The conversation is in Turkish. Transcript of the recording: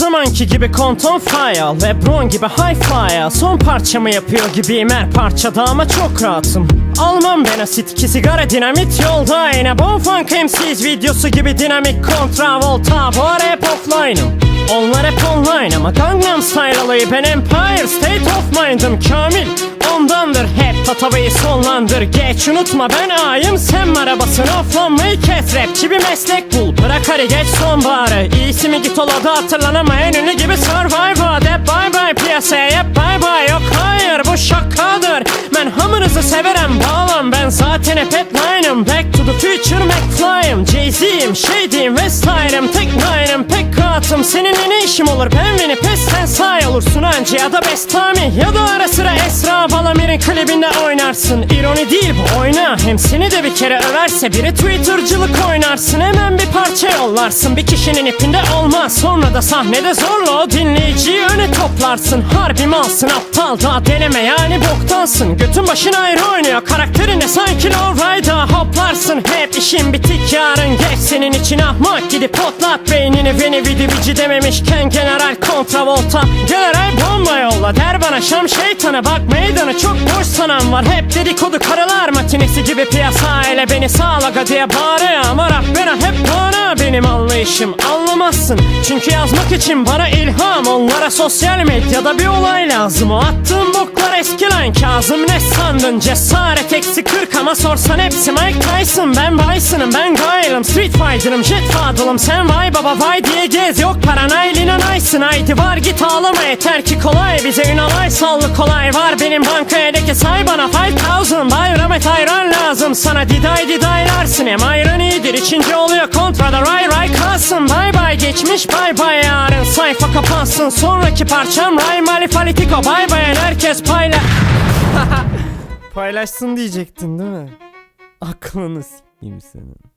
zamanki gibi konton file Lebron gibi high flyer Son parçamı yapıyor gibiyim her parçada ama çok rahatım. Almam ben asit ki sigara dinamit yolda. Yine Bonfunk MC's videosu gibi dinamik kontra volta Bu ara hep offline'ım onlar hep online ama Gangnam Style alayı ben Empire State of Mind'ım Kamil. Ondandır hep tatavayı sonlandır Geç unutma ben ayım. Sen arabasını offlanmayı kes. Rapçi bir meslek bul bırak hadi geç sonbaharı İyisi mi git ola da hatırlanamayan ünlü gibi Survivor. De bye bye piyasaya hep bye bye. Yok hayır bu şakadır. Ben hamınızı severim bağlam. Ben zaten hep headline'ım. Back to the future McFly'ım Jay-Z'yim Tek nine'ım rahatım Seninle ne işim olur? Ben beni pes sen say olursun anca. Ya da Bestami ya da ara sıra Esra Balamir'in klibinde oynarsın. İroni değil bu oyna. Hem seni de bir kere överse biri Twitter'cılık oynarsın. Hemen bir parça yollarsın. Bir kişinin ipinde olmaz. Sonra da sahnede zorla o dinleyiciyi öne toplarsın. Harbi malsın aptal daha deneme. Yani boktansın. Götün başın ayrı oynuyor. Karakterine sanki Lowrider hoplarsın Hep işin bitik. Yarın geç senin için ahmak. Gidip potlat beynini. Beni vidi vici dememişken General kontravolta. General bomba yolla. Der bana şam şeytanı Bak meydanı çok boş sanan var. Hep dedikodu karalar matinesi gibi piyasa. İle beni sağlaga diye bağırıyor Ama rap bana hep bana. Benim anlayışım Anlamazsın. Çünkü yazmak için bana ilham. Onlara sosyal medyada bir olay lazım. O attığım eski lan Kazım ne sandın? Cesaret eksi 40 ama sorsan hepsi Mike Tyson. Ben Bison'ım ben Gail'ım Street Fighter'ım Jet Fadıl'ım Sen vay baba vay diye gez. Yok paran Aylin Anaysın Haydi var git ağlama. Yeter ki kolay. Bize Ünal sallı kolay. Var Benim bankaya de ki say bana 5000 Bayram et ayran lazım. Sana diday didaylarsın Hem ayran iyidir içince oluyor. Kontrada Ray ray kalsın. Bay bay geçmiş bay bay yarın Sayfa kapansın sonraki parçam Ray malifalitiko bay bayan herkes payla Paylaşsın diyecektin değil mi? Aklını s**eyim senin.